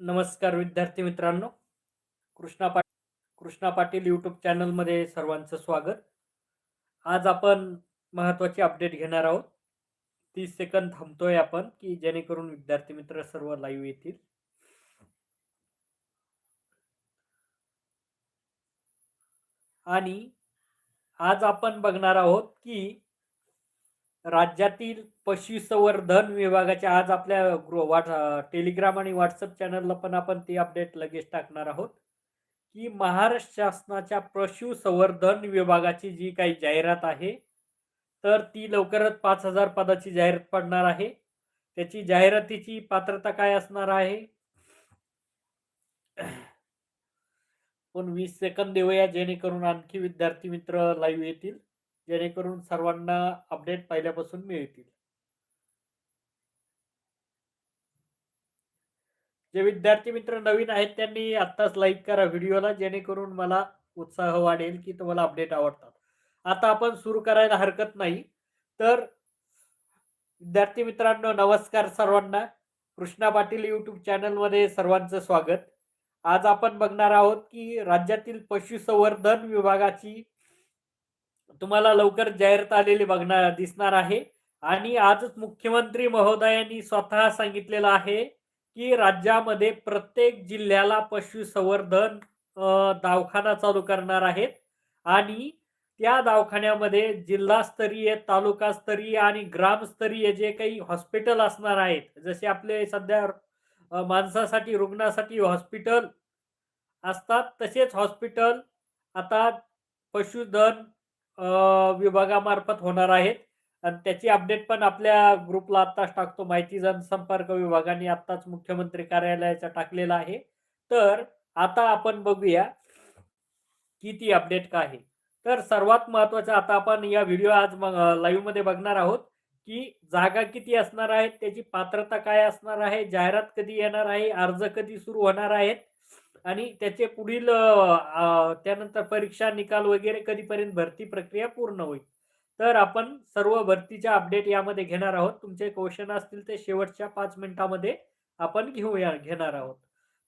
नमस्कार विद्यार्थी मित्रांनो. कृष्णा पा कृष्णा पाटील यूट्यूब चॅनलमध्ये सर्वांचं स्वागत. आज आपण महत्त्वाची अपडेट घेणार आहोत. तीस सेकंद थांबतोय आपण की जेणेकरून विद्यार्थी मित्र सर्व लाईव्ह येतील. आणि आज आपण बघणार आहोत की राज्यातील पशुसंवर्धन विभागाच्या आज आपल्या ग्रो वाट टेलिग्राम आणि व्हॉट्सअप चॅनलला पण आपण ती अपडेट लगेच टाकणार आहोत की महाराष्ट्र शासनाच्या पशुसंवर्धन विभागाची जी काही जाहिरात आहे तर ती लवकरच पाच हजार पदाची जाहिरात पडणार आहे. त्याची जाहिरातीची पात्रता काय असणार आहे? पण वीस सेकंद देऊया जेणेकरून आणखी विद्यार्थी मित्र लाईव्ह येतील. जेणेकरून सर्वांना अपडेट पहिल्यापासून मिळतील. जे विद्यार्थी मित्र नवीन आहेत त्यांनी आत्ताच लाईक करा व्हिडिओला जेणेकरून मला उत्साह वाढेल की तुम्हाला अपडेट आवडतात. आता आपण सुरू करायला हरकत नाही. तर विद्यार्थी मित्रांनो नमस्कार सर्वांना. कृष्णा पाटील यूट्यूब चॅनलमध्ये सर्वांचं स्वागत. आज आपण बघणार आहोत की राज्यातील पशुसंवर्धन विभागाची तुम्हाला लवकर जाहिरात आलेली बघणार दिसणार आहे. आणि आजच मुख्यमंत्री महोदयांनी स्वतः सांगितलेलं आहे की राज्यामध्ये प्रत्येक जिल्ह्याला पशुसंवर्धन दवाखाना चालू करणार आहेत. आणि त्या दवाखान्यामध्ये जिल्हास्तरीय तालुकास्तरीय आणि ग्रामस्तरीय जे काही हॉस्पिटल असणार आहेत जसे आपले सध्या माणसासाठी रुग्णासाठी हॉस्पिटल असतात तसेच हॉस्पिटल आता पशुधन विभागामार्फत होणार आहेत. आणि त्याची अपडेट पण आपल्या ग्रुपला आत्ताच टाकतो. माहिती जनसंपर्क विभागाने आत्ताच मुख्यमंत्री कार्यालयाचा टाकलेला आहे. तर आता आपण बघूया की ती अपडेट काय आहे. तर सर्वात महत्वाचं आता आपण या व्हिडिओ आज लाईव्हमध्ये बघणार आहोत की जागा किती असणार आहेत त्याची पात्रता काय असणार आहे जाहिरात कधी येणार आहे अर्ज कधी सुरू होणार आहेत आणि त्याचे पुढील त्यानंतर परीक्षा निकाल वगैरे कधीपर्यंत भरती प्रक्रिया पूर्ण होईल. तर आपण सर्व भरतीच्या अपडेट यामध्ये घेणार आहोत. तुमचे क्वेश्चन असतील ते शेवटच्या पाच मिनिटामध्ये आपण घेऊया घेणार आहोत.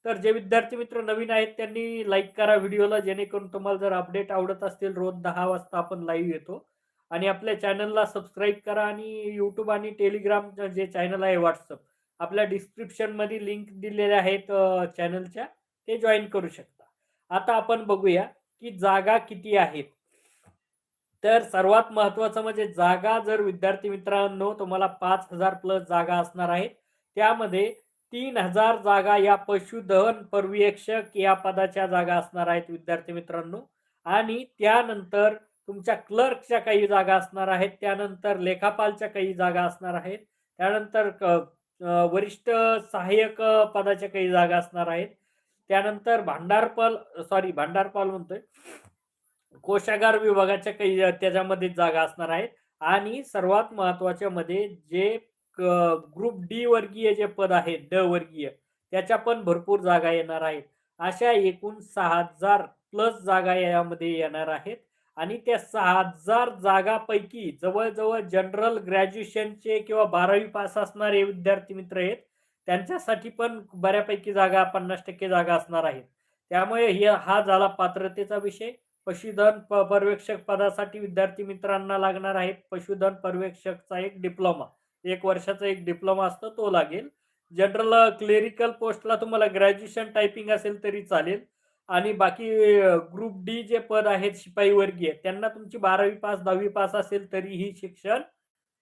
तर जे विद्यार्थी मित्र नवीन आहेत त्यांनी लाईक करा व्हिडिओला. जेणेकरून तुम्हाला जर अपडेट आवडत असतील रोज दहा वाजता आपण लाईव्ह येतो. आणि आपल्या चॅनलला सबस्क्राईब करा आणि यूट्यूब आणि टेलिग्राम जे चॅनल आहे व्हॉट्सअप आपल्या डिस्क्रिप्शनमध्ये लिंक दिलेल्या आहेत चॅनलच्या ते जॉईन करू शकता. आता आपण बघूया की जागा किती आहेत. तर सर्वात महत्वाचं म्हणजे जागा जर विद्यार्थी मित्रांनो तुम्हाला पाच हजार प्लस जागा असणार आहेत त्यामध्ये तीन हजार जागा या पशुधन पर्यवेक्षक या पदाच्या जागा असणार आहेत विद्यार्थी मित्रांनो. आणि त्यानंतर तुमच्या क्लर्कच्या काही जागा असणार आहेत त्यानंतर लेखापालच्या काही जागा असणार आहेत त्यानंतर वरिष्ठ सहाय्यक पदाच्या काही जागा असणार आहेत. त्यानंतर भांडारपाल सॉरी भांडारपाल म्हणतोय. कोशागार विभागाच्या काही त्याच्यामध्ये जागा असणार आहेत. आणि सर्वात महत्त्वाच्या मध्ये जे ग्रुप डी वर्गीय जे पद आहे ड वर्गीय त्याच्या पण भरपूर जागा येणार आहेत. अशा एकूण सहा हजार प्लस जागा यामध्ये येणार आहेत. आणि त्या सहा हजार जागापैकी जवळजवळ जनरल ग्रॅज्युएशनचे किंवा बारावी पास असणारे विद्यार्थी मित्र आहेत त्यांच्यासाठी पण बऱ्यापैकी जागा पन्नास टक्के जागा असणार आहेत. त्यामुळे हे हा झाला पात्रतेचा विषय. पशुधन पर्यवेक्षक पदासाठी विद्यार्थी मित्रांना लागणार आहे पशुधन पर्यवेक्षकचा एक डिप्लोमा. एक वर्षाचा एक डिप्लोमा असतो तो लागेल. जनरल क्लेरिकल पोस्टला तुम्हाला ग्रॅज्युएशन टायपिंग असेल तरी चालेल. आणि बाकी ग्रुप डी जे पद आहेत शिपाई वर्गीय त्यांना तुमची बारावी पास दहावी पास असेल तरीही शिक्षण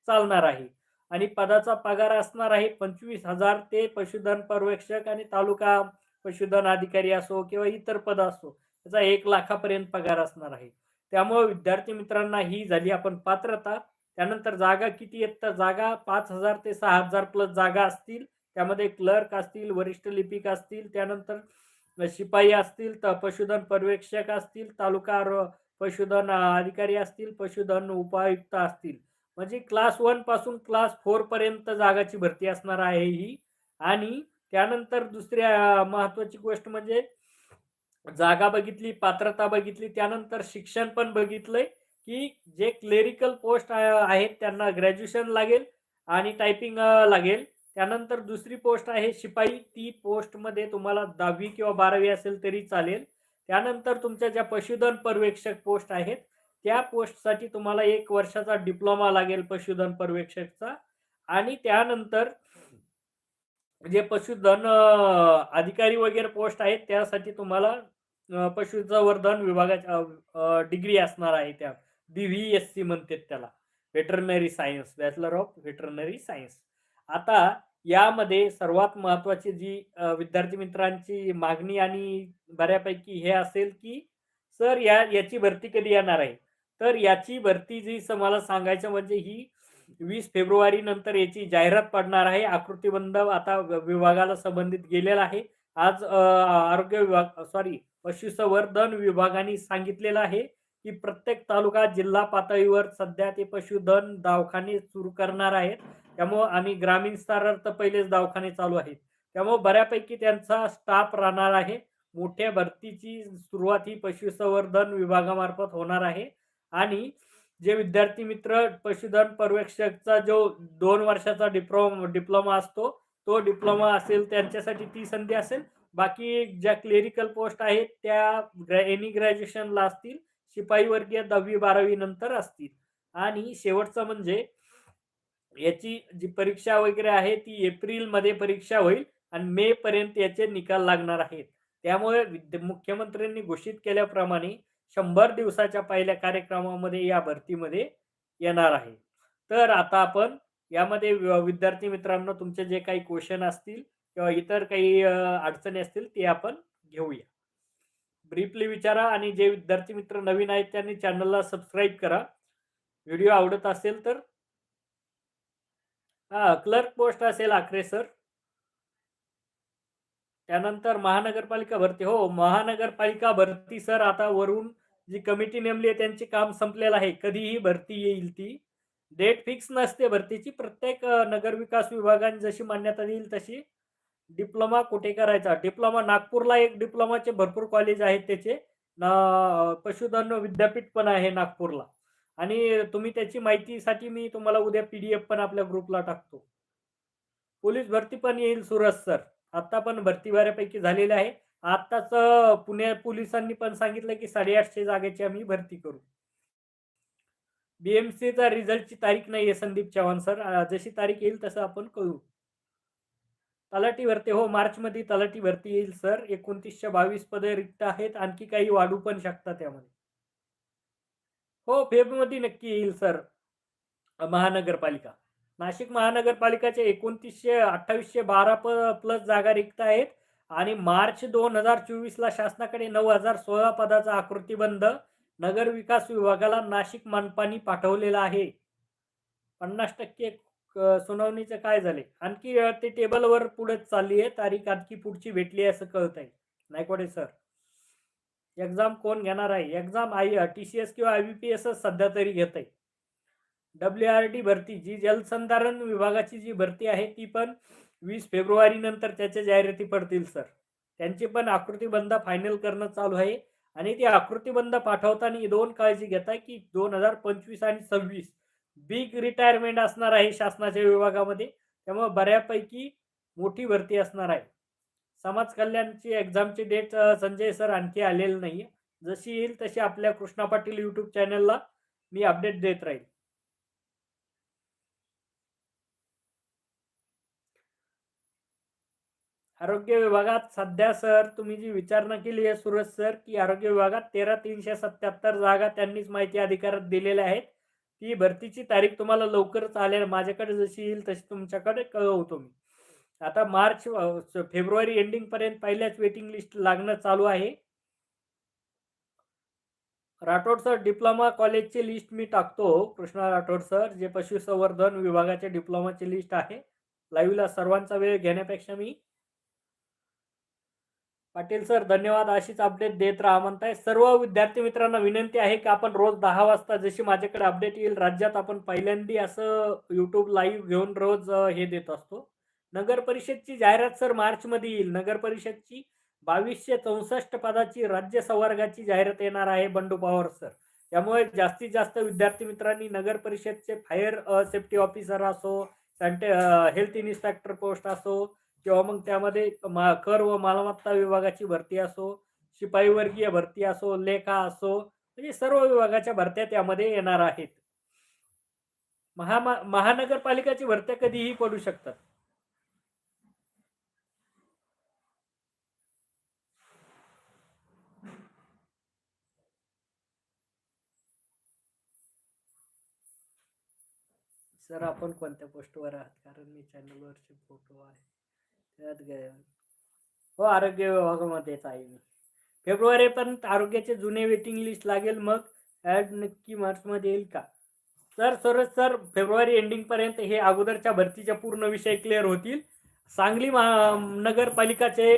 चालणार आहे. आणि पदाचा पगार असणार आहे पंचवीस हजार ते पशुधन पर्यवेक्षक आणि तालुका पशुधन अधिकारी असो किंवा इतर पद असो त्याचा एक लाखापर्यंत पगार असणार आहे. त्यामुळे विद्यार्थी मित्रांना ही झाली आपण पात्रता. त्यानंतर जागा किती आहेत? तर जागा पाच हजार ते सहा हजार प्लस जागा असतील. त्यामध्ये क्लर्क असतील वरिष्ठ लिपिक असतील त्यानंतर शिपाई असतील तर पशुधन पर्यवेक्षक असतील तालुका पशुधन अधिकारी असतील पशुधन उपायुक्त असतील. म्हणजे क्लास वनपासून क्लास फोर पर्यंत जागाची भरती असणार आहे ही. आणि त्यानंतर दुसऱ्या महत्वाची गोष्ट म्हणजे जागा बघितली पात्रता बघितली त्यानंतर शिक्षण पण बघितलंय की जे क्लेरिकल पोस्ट आहेत त्यांना ग्रॅज्युएशन लागेल आणि टायपिंग लागेल. त्यानंतर दुसरी पोस्ट आहे शिपाई ती पोस्टमध्ये तुम्हाला दहावी किंवा बारावी असेल तरी चालेल. त्यानंतर तुमच्या ज्या पशुधन पर्यवेक्षक पोस्ट आहेत त्या पोस्टसाठी तुम्हाला एक वर्षाचा डिप्लोमा लागेल पशुधन पर्यवेक्षकचा. आणि त्यानंतर जे पशुधन अधिकारी वगैरे पोस्ट आहेत त्यासाठी तुम्हाला पशुसंवर्धन विभागाच्या डिग्री असणार आहे त्या. बी व्ही एस सी म्हणतात त्याला. Veterinary science bachelor of veterinary science आता यामध्ये सर्वात महत्वाची जी विद्यार्थी मित्रांची मागणी आणि बऱ्यापैकी हे असेल की सर या याची भरती कधी येणार आहे? तर याची भरती जी मला सांगायचं म्हणजे ही वीस फेब्रुवारी नंतर याची जाहिरात पडणार आहे. आकृतीबंध आता विभागाला संबंधित गेलेला आहे. आज आरोग्य विभाग सॉरी पशुसंवर्धन विभागाने सांगितलेलं आहे की प्रत्येक तालुका जिल्हा पातळीवर सध्या ते पशुधन दवाखाने सुरू करणार आहेत. त्यामुळं आणि ग्रामीण स्तरावर तर पहिलेच दवाखाने चालू आहेत. त्यामुळं बऱ्यापैकी त्यांचा स्टाफ राहणार आहे. मोठ्या भरतीची सुरुवात ही पशुसंवर्धन विभागामार्फत होणार आहे. आणि जे विद्यार्थी मित्र पशुधन पर्यवेक्षकचा जो दोन वर्षाचा डिप्लोमा डिप्लोमा असतो तो डिप्लोमा असेल त्यांच्यासाठी ती संधी असेल. बाकी ज्या क्लेरिकल पोस्ट आहेत त्या ग्रॅ एनी ग्रॅज्युएशनला असतील शिपाई वर्गीय दहावी बारावी नंतर असतील. आणि शेवटचं म्हणजे याची जी परीक्षा वगैरे आहे ती एप्रिलमध्ये परीक्षा होईल आणि मे पर्यंत याचे निकाल लागणार आहेत. त्यामुळे मुख्यमंत्र्यांनी घोषित केल्याप्रमाणे शंभर दिवसाच्या पहिल्या कार्यक्रमामध्ये या भरतीमध्ये येणार आहे. तर आता आपण यामध्ये विद्यार्थी मित्रांनो तुमचे जे काही क्वेश्चन असतील किंवा इतर काही अडचणी असतील ते आपण घेऊया. ब्रीफली विचारा आणि जे विद्यार्थी मित्र नवीन आहेत त्यांनी चॅनलला सबस्क्राईब करा. व्हिडिओ आवडत असेल तर. हा क्लर्क पोस्ट असेल आखरे सर त्यानंतर महानगरपालिका भरती. हो महानगरपालिका भरती सर आता वरून जी कमिटी नेमली आहे त्यांचे काम संपलेलं आहे कधीही भरती येईल ती. डेट फिक्स नसते भरतीची प्रत्येक नगरविकास विभागाने जशी मान्यता देईल तशी डिप्लोमा कुठे करायचा? डिप्लोमा नागपूरला एक डिप्लोमाचे भरपूर कॉलेज आहेत त्याचे. ना पशुधन विद्यापीठ पण आहे नागपूरला. आणि तुम्ही त्याची माहितीसाठी मी तुम्हाला उद्या पी डी एफ पण आपल्या ग्रुपला टाकतो. पोलीस भरती पण येईल सुरज सर आता पण भरती बऱ्यापैकी झालेली आहे. आताच पुणे पोलिसांनी पण सांगितलं की साडेआठशे जागेची आम्ही भरती करू. बीएमसीचा रिझल्टची तारीख नाही आहे संदीप चव्हाण सर. जशी तारीख येईल तसं आपण करू तलाठी भरती हो मार्चमध्ये तलाठी भरती येईल सर. एकोणतीसशे बावीस पदे रिक्त आहेत. आणखी काही वाढू पण शकतात त्यामध्ये. हो फेबमध्ये नक्की येईल सर. महानगरपालिका. नाशिक महानगरपालिकाचे एकोणतीसशे अठ्ठावीसशे बारा प प्लस जागा रिक्त आहेत. आणि मार्च दोन हजार चोवीसला शासनाकडे नऊ हजार सोळा पदाचा आकृतीबंध नगर विकास विभागाला नाशिक मनपानी पाठवलेला आहे. पन्नास टक्के सुनावणीचं काय झाले आणखी ते टेबलवर पुढे चालली आहे. तारीख आणखी पुढची भेटली आहे असं कळत आहे नायकवाडे सर एक्झाम कोण घेणार आहे? Exam I T C S किंवा आय बी पी एस सध्या तरी घेत आहे. डब्ल्यू आर टी भरती जी जलसंधारण विभागाची जी भरती आहे ती पण वीस फेब्रुवारी नंतर त्याच्या जाहिराती पडतील सर. त्यांची पण आकृतीबंध फायनल करणं चालू आहे आणि ती आकृतीबंध पाठवताना दोन काळजी घेताय की दोन हजार पंचवीस आणि सव्वीस बिग रिटायरमेंट असणार आहे शासनाच्या विभागामध्ये. त्यामुळे बऱ्यापैकी मोठी भरती असणार आहे. समाज कल्याणची एक्झामची डेट संजय सर आणखी आलेली नाही जशी येईल तशी आपल्या कृष्णा पाटील यूट्यूब चॅनलला मी अपडेट देत राहील. आरोग्य विभागात सध्या सर तुम्ही जी विचारणा केली आहे सुरज सर की आरोग्य विभागात तेरा तीनशे सत्याहत्तर जागा त्यांनीच माहिती अधिकारात दिलेल्या आहेत. ती भरतीची तारीख तुम्हाला लवकरच आल्या माझ्याकडे जशी येईल तशी तुमच्याकडे कळवतो मी. आता मार्च फेब्रुवारी एंडिंग पर्यंत पहिल्याच वेटिंग लिस्ट लागणं चालू आहे. राठोड सर डिप्लोमा कॉलेजची लिस्ट मी टाकतो कृष्णा राठोड सर जे पशुसंवर्धन विभागाच्या डिप्लोमाची लिस्ट आहे. लाईव्हला सर्वांचा वेळ घेण्यापेक्षा मी पाटील सर धन्यवाद. अशीच अपडेट देत राहा म्हणताय. सर्व विद्यार्थी मित्रांना विनंती आहे की आपण रोज दहा वाजता जशी माझ्याकडे अपडेट येईल राज्यात आपण पहिल्यांदी असं यूट्यूब लाईव्ह घेऊन रोज हे देत असतो. नगर परिषदची जाहिरात सर मार्चमध्ये येईल. नगर परिषदची बावीसशे चौसष्ट पदाची राज्य संवर्गाची जाहिरात येणार आहे बंडू पवार सर. त्यामुळे जास्तीत जास्त विद्यार्थी मित्रांनी नगर परिषदचे फायर सेफ्टी ऑफिसर असो सॅन्टे हेल्थ इन्स्पेक्टर पोस्ट असो किंवा मग त्यामध्ये कर व मालमत्ता विभागाची भरती असो शिपाई वर्गीय भरती असो लेखा असो म्हणजे सर्व विभागाच्या भरत्या त्यामध्ये येणार आहेत. महा महानगरपालिकाची भरत्या कधीही पडू शकतात. सर आपण कोणत्या पोस्टवर आहात? कारण मी चॅनलवरचे फोटो आहे. हो आरोग्य विभागामध्येच आहे मी. फेब्रुवारीपर्यंत आरोग्याचे जुने वेटिंग लिस्ट लागेल मग ॲड नक्की मार्चमध्ये येईल का? सर सर सर फेब्रुवारी एंडिंगपर्यंत हे अगोदरच्या भरतीच्या पूर्ण विषय क्लिअर होतील. सांगली महा नगरपालिकाचे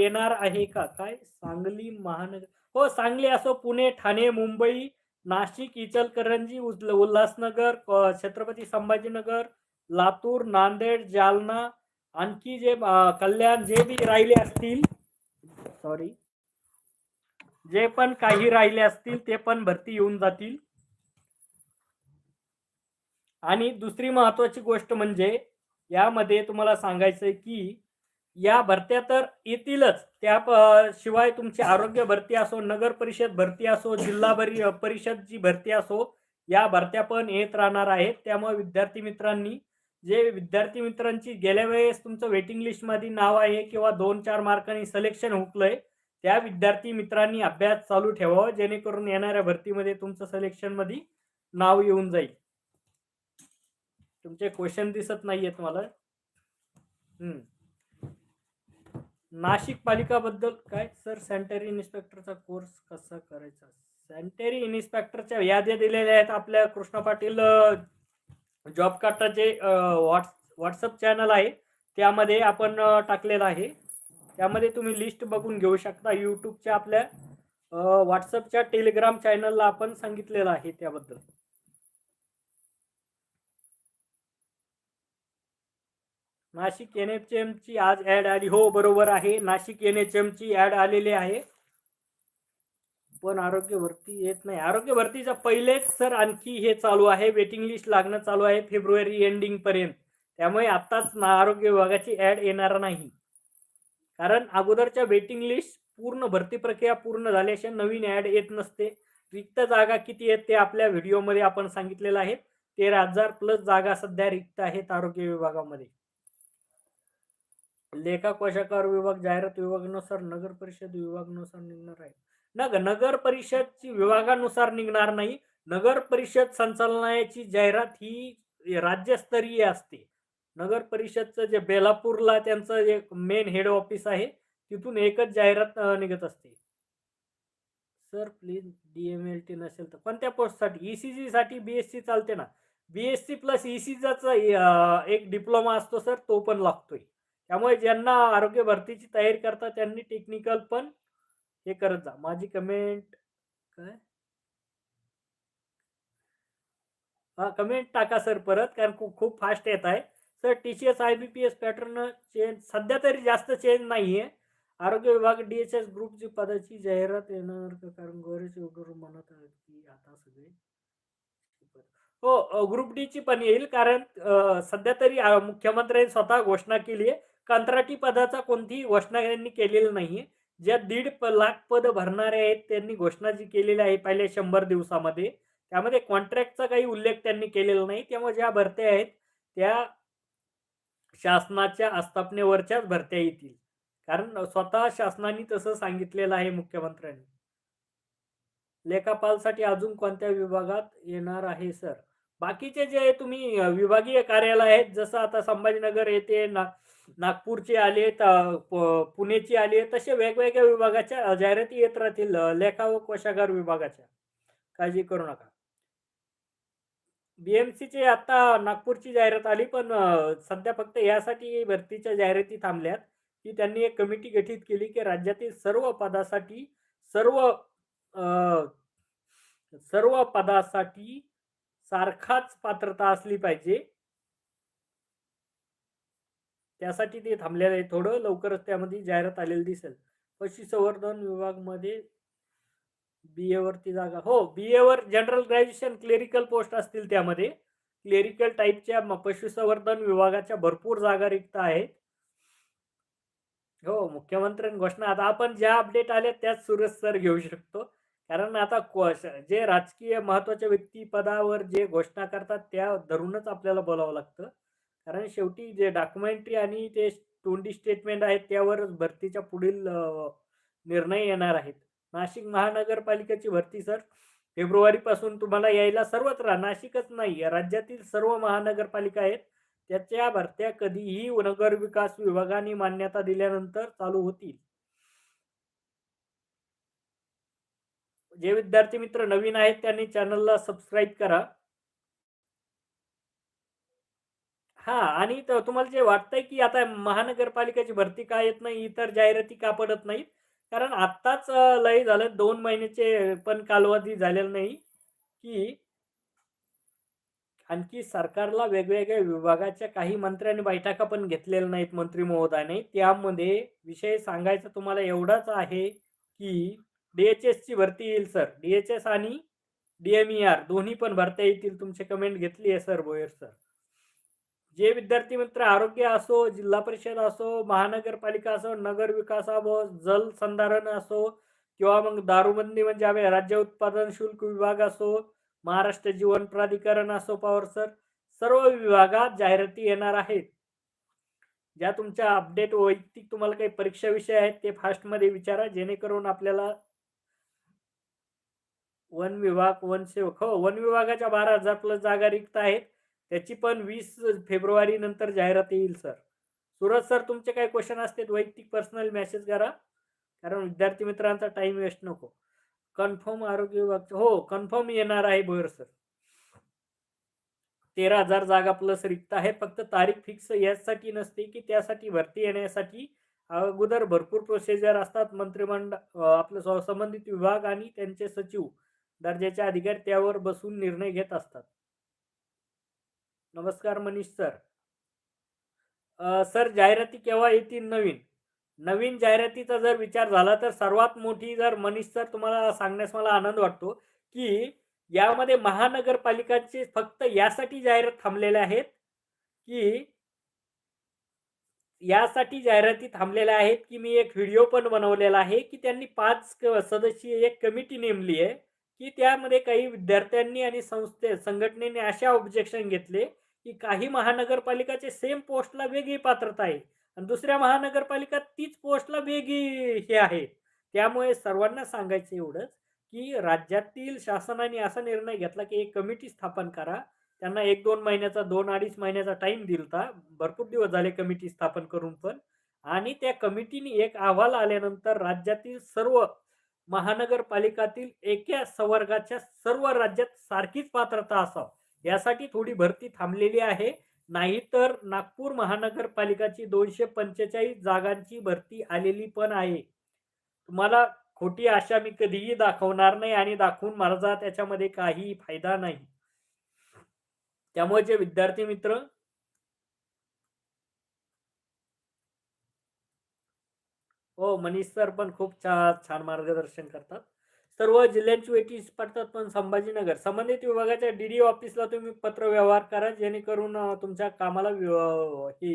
येणार आहे का? काय? सांगली महानगर हो सांगली असो पुणे ठाणे मुंबई नाशिक इचलकरंजी उल्हासनगर छत्रपती संभाजीनगर लातूर नांदेड जालना आणखी जे कल्याण जे बी राहिले असतील सॉरी जे पण काही राहिले असतील ते पण भरती येऊन जातील. आणि दुसरी महत्वाची गोष्ट म्हणजे यामध्ये तुम्हाला सांगायचंय की या भरत्या तर येतीलच. त्या शिवाय तुमची आरोग्य भरती असो नगर परिषद भरती असो जिल्हा परिषद परिषदची भरती असो या भरत्या पण येत राहणार आहेत. त्यामुळे विद्यार्थी मित्रांनी जे विद्यार्थी मित्रांची गेल्या वेळेस तुमचं वेटिंग लिस्टमध्ये नाव आहे किंवा दोन चार मार्कांनी सिलेक्शन हुकलंय त्या विद्यार्थी मित्रांनी अभ्यास चालू ठेवावा जेणेकरून येणाऱ्या भरतीमध्ये तुमचं सिलेक्शनमध्ये नाव येऊन जाईल. तुमचे क्वेश्चन दिसत नाहीयेत मला. हम्म. नाशिक पालिकाबद्दल काय? सर सॅनिटरी इन्स्पेक्टरचा कोर्स कसा करायचा? सॅनिटरी इन्स्पेक्टरच्या याद्या दिलेल्या आहेत आपल्या कृष्ण पाटील जॉब जे व्हॉट्स व्हॉट्सअप चॅनल आहे त्यामध्ये आपण टाकलेलं आहे. त्यामध्ये तुम्ही लिस्ट बघून घेऊ शकता. यूट्यूबच्या आपल्या व्हॉट्सअपच्या टेलिग्राम चॅनलला आपण सांगितलेलं आहे त्याबद्दल. नाशिक एन एच एम ची आज ऍड आली. हो बरोबर आहे. नाशिक एन एच एम ची ऍड आलेली आहे. पण आरोग्य भरती येत नाही. आरोग्य भरतीच्या पहिलेच सर आणखी हे चालू आहे. वेटिंग लिस्ट लागणं चालू आहे फेब्रुवारी एंडिंग पर्यंत. त्यामुळे आत्ताच आरोग्य विभागाची ऍड येणार नाही. कारण अगोदरच्या वेटिंग लिस्ट पूर्ण भरती प्रक्रिया पूर्ण झाल्याशिवाय नवीन ऍड येत नसते. रिक्त जागा किती आहेत ते आपल्या व्हिडिओमध्ये आपण सांगितलेलं आहे. तेरा हजार प्लस जागा सध्या रिक्त आहेत आरोग्य विभागामध्ये. लेखा कोशाकार विभाग जाहिरात विभागानुसार नगर परिषद विभागानुसार निघणार आहे ना नगर परिषदची विभागानुसार निघणार नाही. नगर परिषद संचालनाची जाहिरात ही राज्यस्तरीय असते. नगर परिषदचं जे बेलापूरला त्यांचं जे मेन हेड ऑफिस आहे तिथून एकच जाहिरात निघत असते. Sir please D M L T नसेल तर कोणत्या पोस्टसाठी? ई सी साठी बी एस सी चालते ना. B S C plus E C एक डिप्लोमा असतो सर तो पण लागतोय. त्यामुळे ज्यांना आरोग्य भरतीची तयारी करतात त्यांनी टेक्निकल पण हे करत जा. माझी कमेंट काय? हा कमेंट टाका सर परत कारण खूप खूप फास्ट येत आहे. Sir T C S I B P S pattern change सध्या तरी जास्त चेंज नाही आहे आरोग्य विभाग डी एच एस ग्रुपची पदाची जाहिरात येणार का? कारण गोरेच वगैरे म्हणत आहेत की आता सगळे हो ग्रुप डी ची पण येईल कारण सध्या तरी मुख्यमंत्र्यांनी स्वतः घोषणा केली आहे. कंत्राटी पदाचा कोणतीही घोषणा यांनी केलेली नाहीये. ज्या दीड लाख पद भरणारे आहेत त्यांनी घोषणा जी केलेली आहे पहिल्या शंभर दिवसामध्ये त्यामध्ये कॉन्ट्रॅक्टचा काही उल्लेख त्यांनी केलेला नाही. त्यामुळे ज्या भरत्या आहेत त्या शासनाच्या आस्थापनेवरच्याच भरत्या येतील. कारण स्वतः शासनाने तसं सांगितलेलं आहे मुख्यमंत्र्यांनी. लेखापालसाठी अजून कोणत्या विभागात येणार आहे सर? बाकीचे जे तुम्ही विभागीय कार्यालय आहेत जसं आता संभाजीनगर येथे ना नागपूरचे आले पुणेची आली तसे वेगवेगळ्या विभागाच्या जाहिराती येत राहतील लेखा व कोशागार विभागाच्या. काळजी करू नका. बीएमसीचे आता नागपूरची जाहिरात आली पण सध्या फक्त यासाठी भरतीच्या जाहिराती थांबल्यात की त्यांनी एक कमिटी गठीत केली की राज्यातील सर्व पदासाठी सर्व सर्व पदासाठी सारखाच पात्रता असली पाहिजे. त्यासाठी ते थांबलेलं आहे थोडं लवकरच त्यामध्ये जाहिरात आलेली दिसेल पशुसंवर्धन विभागमध्ये बी वरती जागा हो बी एवर जनरल ग्रॅज्युएशन क्लेरिकल पोस्ट असतील त्यामध्ये क्लेरिकल टाईपच्या पशुसंवर्धन विभागाच्या भरपूर जागा रिक्त आहेत. हो, मुख्यमंत्र्यांनी घोषणा आता आपण ज्या अपडेट आल्या त्याच सुरेश सर घेऊ शकतो. कारण आता क्वश जे राजकीय महत्त्वाच्या व्यक्ती पदावर जे घोषणा करतात त्या धरूनच आपल्याला बोलावं लागतं. कारण शेवटी जे डॉक्युमेंटरी आणि ते तोंडी स्टेटमेंट आहेत त्यावरच भरतीच्या पुढील निर्णय येणार आहेत. नाशिक महानगरपालिकेची भरती सर फेब्रुवारीपासून तुम्हाला यायला सर्वत्र नाशिकच नाही राज्यातील सर्व महानगरपालिका आहेत. त्याच्या भरत्या कधीही नगर विकास विभागाने मान्यता दिल्यानंतर चालू होतील. जे विद्यार्थी मित्र नवीन आहेत त्यांनी चॅनलला सबस्क्राईब करा. हां आणि त तुम्हाला जे वाटतंय, की आता महानगरपालिकेची भरती का येत नाही, इतर जाहिराती का पडत नाहीत? कारण आत्ताच अ, लय झालं 2 महिन्याचे पण कालावधी झालेला नाही, की आणखी सरकारला वेगवेगळ्या विभागाच्या काही मंत्र्यांनी बैठका पण घेतलेल्या नाहीत मंत्री महोदयाने. त्यामध्ये विषय सांगायचा तुम्हाला एवढाच आहे, की डी-एच-एसची भरती येईल सर. डी-एच-एस आणि डी-एम-ई-आर दोन्ही पण भरता येतील. तुमची कमेंट घेतली आहे सर भोयर सर. जे विद्यार्थी मित्र आरोग्य असो, जिल्हा परिषद असो, महानगरपालिका असो, नगरविकास असो, जलसंधारण असो किंवा मग दारूबंदी म्हणजे आम्ही राज्य उत्पादन शुल्क विभाग असो, महाराष्ट्र जीवन प्राधिकरण असो पॉवर सर, सर्व विभागात जाहिराती येणार आहेत. ज्या तुमच्या अपडेट वैयक्तिक तुम्हाला काही परीक्षा विषय आहेत ते फास्टमध्ये विचारा जेणेकरून आपल्याला वन विभाग, वनसेवक हो, वन विभागाच्या 12,000 प्लस जागा रिक्त आहेत. त्याची पण वीस फेब्रुवारी नंतर जाहिरात येईल सर. सुरज सर तुमचे काही क्वेश्चन असतील वैयक्तिक पर्सनल मेसेज करा. कारण विद्यार्थी मित्रांचा टाइम वेस्ट नको. कन्फर्म आरोग्य विभाग हो, कन्फर्म येणार आहे भोयर सर. तेरा हजार जागा प्लस रिक्त आहे. फक्त तारीख फिक्स यासाठी नसते, की त्यासाठी भरती येण्यासाठी अगोदर भरपूर प्रोसिजर असतात. मंत्रिमंडळ आपलं संबंधित विभाग आणि त्यांचे सचिव दर्जाचे अधिकारी त्यावर बसून निर्णय घेत असतात. नमस्कार मनीष सर. सर जाहिराती केव्हा येतील नवीन? नवीन जाहिरातीचा जर विचार झाला तर सर्वात मोठी जर मनीष सर तुम्हाला सांगण्यास मला आनंद वाटतो, की यामध्ये महानगरपालिकांचे फक्त यासाठी जाहिरात थांबलेल्या आहेत, की यासाठी जाहिराती थांबलेल्या आहेत, की मी एक व्हिडिओ पण बनवलेला आहे, की त्यांनी पाच सदस्यीय एक कमिटी नेमली आहे, की त्यामध्ये काही विद्यार्थ्यांनी आणि संस्थे संघटनेने अशा ऑब्जेक्शन घेतले, की काही महानगरपालिकाचे सेम पोस्टला वेगळी पात्रता आहे आणि दुसऱ्या महानगरपालिका तीच पोस्टला वेगळी हे आहे. त्यामुळे सर्वांना सांगायचं एवढंच, की राज्यातील शासनाने असा निर्णय घेतला, की एक कमिटी स्थापन करा. त्यांना 1-2 महिन्याचा 2-2.5 महिन्याचा टाईम दिलता. भरपूर दिवस झाले कमिटी स्थापन करून पण आणि त्या कमिटीने एक अहवाल आल्यानंतर राज्यातील सर्व महानगरपालिकातील एका संवर्गाच्या सर्व राज्यात सारखीच पात्रता असावं यासाठी थोडी भरती थांबलेली आहे. नाहीतर नागपूर महानगरपालिकाची 245 जागांची भरती आलेली पण आहे. तुम्हाला खोटी आशा मी कधीही दाखवणार नाही आणि दाखवून माझा त्याच्यामध्ये काहीही फायदा नाही. त्यामुळे जे विद्यार्थी मित्र हो, मनीष सर पण खूप छान छान मार्गदर्शन करतात. सर्व जिल्ह्यांची वेटीस पडतात पण संभाजीनगर संबंधित विभागाच्या डी-डी ऑफिसला तुम्ही पत्र व्यवहार करा जेणेकरून तुमच्या कामाला अ, हे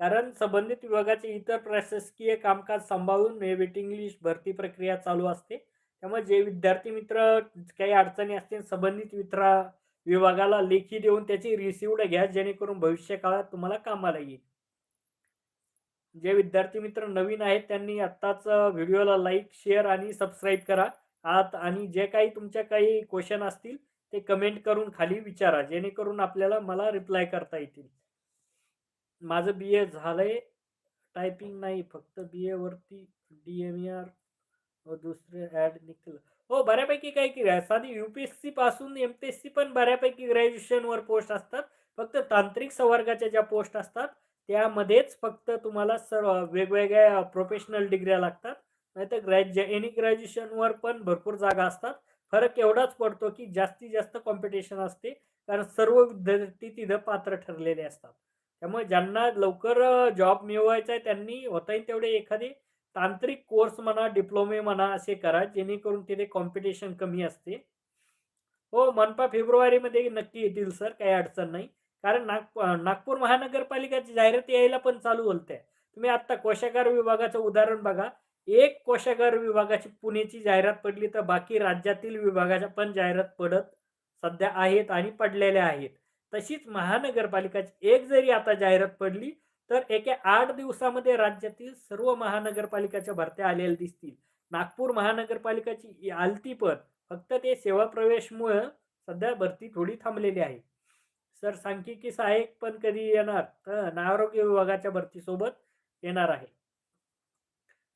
कारण संबंधित विभागाचे इतर प्रशासकीय कामकाज सांभाळून वेटिंग लिस्ट भरती प्रक्रिया चालू असते. त्यामुळे जे विद्यार्थी मित्र काही अडचणी असतील संबंधित मित्रा विभागाला लेखी देऊन त्याची रिसिव्हड घ्या जेणेकरून भविष्य काळात तुम्हाला कामाला येईल. जे विद्यार्थी मित्र नवीन आहेत त्यांनी आत्ताच व्हिडिओला लाईक, शेअर आणि सबस्क्राईब करा. आत आणि जे काही तुमच्या काही क्वेश्चन असतील ते कमेंट करून खाली विचारा जेणेकरून आपल्याला मला रिप्लाय करता येतील. माझं बी-ए झालंय. टायपिंग नाही फक्त बी-एवरती डी-एम-ई-आर व दुसरे ॲड निघतील. हो, बऱ्यापैकी काही की साधी यू-पी-एस-सी पासून एम-पी-एस-सी पण बऱ्यापैकी ग्रॅज्युएशनवर पोस्ट असतात. फक्त तांत्रिक संवर्गाच्या ज्या पोस्ट असतात त्यामध्येच फक्त तुम्हाला सर्व वेगवेगळ्या प्रोफेशनल डिग्र्या लागतात. नाहीतर ग्रॅज्यु एनी ग्रॅज्युएशनवर पण भरपूर जागा असतात. फरक एवढाच पडतो, की जास्तीत जास्त कॉम्पिटिशन असते. कारण सर्व विद्यार्थी तिथं पात्र ठरलेले असतात. त्यामुळे ज्यांना लवकर जॉब मिळवायचा आहे त्यांनी होता येईल तेवढे एखादे तांत्रिक कोर्स म्हणा, डिप्लोमे म्हणा असे करा जेणेकरून तिथे कॉम्पिटिशन कमी असते. हो मनपा फेब्रुवारीमध्ये नक्की येतील सर काही अडचण नाही कारण नाग नागपूर महानगरपालिकाची जाहिरात यायला पण चालू होते तुम्ही आत्ता कोशागार विभागाचं उदाहरण बघा एक कोशागार विभागाची पुणेची जाहिरात पडली तर बाकी राज्यातील विभागाच्या पण जाहिरात पडत सध्या आहेत आणि पडलेल्या आहेत. तशीच महानगरपालिकाची एक जरी आता जाहिरात पडली तर एका आठ दिवसामध्ये राज्यातील सर्व महानगरपालिकाच्या भरत्या आलेल्या दिसतील. नागपूर महानगरपालिकाची आलती पण फक्त ते सेवा प्रवेशमुळं सध्या भरती थोडी थांबलेली आहे. सर सांख्यिकी सहाय्यक पण कधी येणार? तर आरोग्य विभागाच्या भरतीसोबत येणार आहे.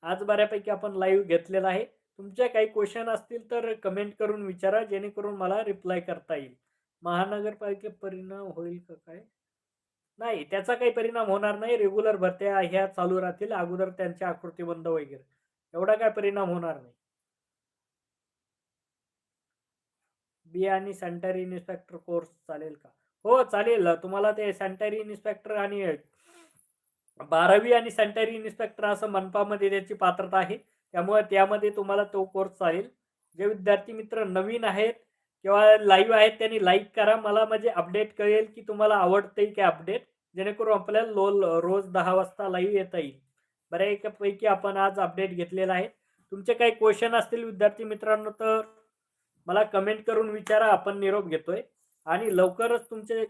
आज बऱ्यापैकी आपण लाईव्ह घेतलेला आहे. तुमच्या काही क्वेश्चन असतील तर कमेंट करून विचारा जेणेकरून मला रिप्लाय करता येईल. महानगरपालिके परिणाम होईल का काय? नाही त्याचा काही परिणाम होणार नाही. रेग्युलर भरत्या ह्या चालू राहतील. अगोदर त्यांच्या आकृती बंद वगैरे. एवढा काय परिणाम होणार नाही. बी आणि सॅनिटरी इन्स्पेक्टर कोर्स चालेल का? हो चालेल. तुम्हाला ते सॅनिटरी इन्स्पेक्टर आणि बारावी आणि सॅनिटरी इन्स्पेक्टर असं मनपामध्ये त्याची पात्रता आहे. त्यामुळे त्यामध्ये तुम्हाला तो कोर्स चालेल. जे विद्यार्थी मित्र नवीन आहेत किंवा लाईव्ह आहेत त्यांनी लाईक करा. मला म्हणजे अपडेट कळेल की तुम्हाला आवडते की अपडेट जेणेकरून आपल्याला लो रोज दहा वाजता लाईव्ह येता येईल. बऱ्यापैकी आपण आज अपडेट घेतलेला आहे. तुमचे काही क्वेश्चन असतील विद्यार्थी मित्रांनो तर मला कमेंट करून विचारा. आपण निरोप घेतोय. आणि लवकरच तुमचे